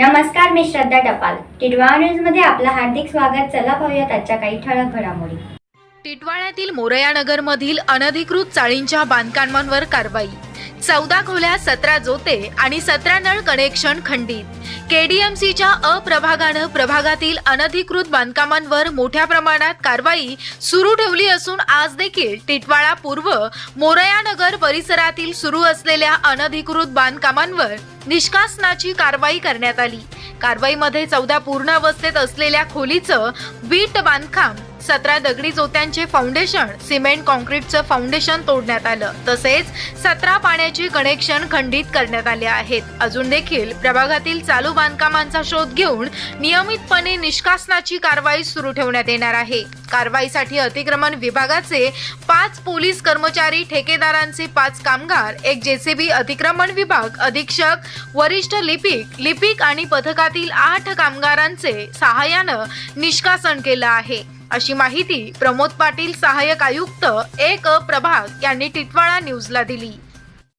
नमस्कार मी श्रद्धा टपाल. टिटवाळा न्यूजमध्ये आपलं हार्दिक स्वागत. चला पाहूयात आजच्या काही ठळक घडामोडी. टिटवाळ्यातील मोरयानगर मधील अनधिकृत चाळींच्या बांधकामांवर कारवाई. चौदा खोल्या सतरा जोते आणि सतरा नळ कनेक्शन खंडित. केडीएमसीच्या अप्रभागानं प्रभागातील अनधिकृत बांधकामांवर मोठ्या प्रमाणात कारवाई सुरू ठेवली असून आज देखील टिटवाळा पूर्व मोरयानगर परिसरातील सुरू असलेल्या अनधिकृत बांधकामांवर निष्कासनाची कारवाई करण्यात आली. कारवाईमध्ये चौदा पूर्ण अवस्थेत असलेल्या खोलीचं वीट बांधकाम सतरा दगडी जोत्यांचे फाउंडेशन सिमेंट कॉन्क्रीटचं फाउंडेशन तोडण्यात आलं. तसेच सतरा पाण्याचे कनेक्शन खंडित करण्यात आले आहेत. अजून देखील प्रभागातील चालू बांधकामांचा शोध घेऊन नियमितपणे निष्कासनाची कारवाई सुरू ठेवण्यात येणार आहे. कारवाईसाठी अतिक्रमण विभागाचे पाच पोलीस कर्मचारी ठेकेदारांचे पाच कामगार एक जेसीबी अतिक्रमण विभाग अधीक्षक वरिष्ठ लिपिक लिपिक आणि पथकातील आठ कामगारांचे सहाय्यानं निष्कासन केलं आहे. अशी माहिती प्रमोद पाटील सहाय्यक आयुक्त एक प्रभाग यांनी टिटवाळा न्यूजला दिली.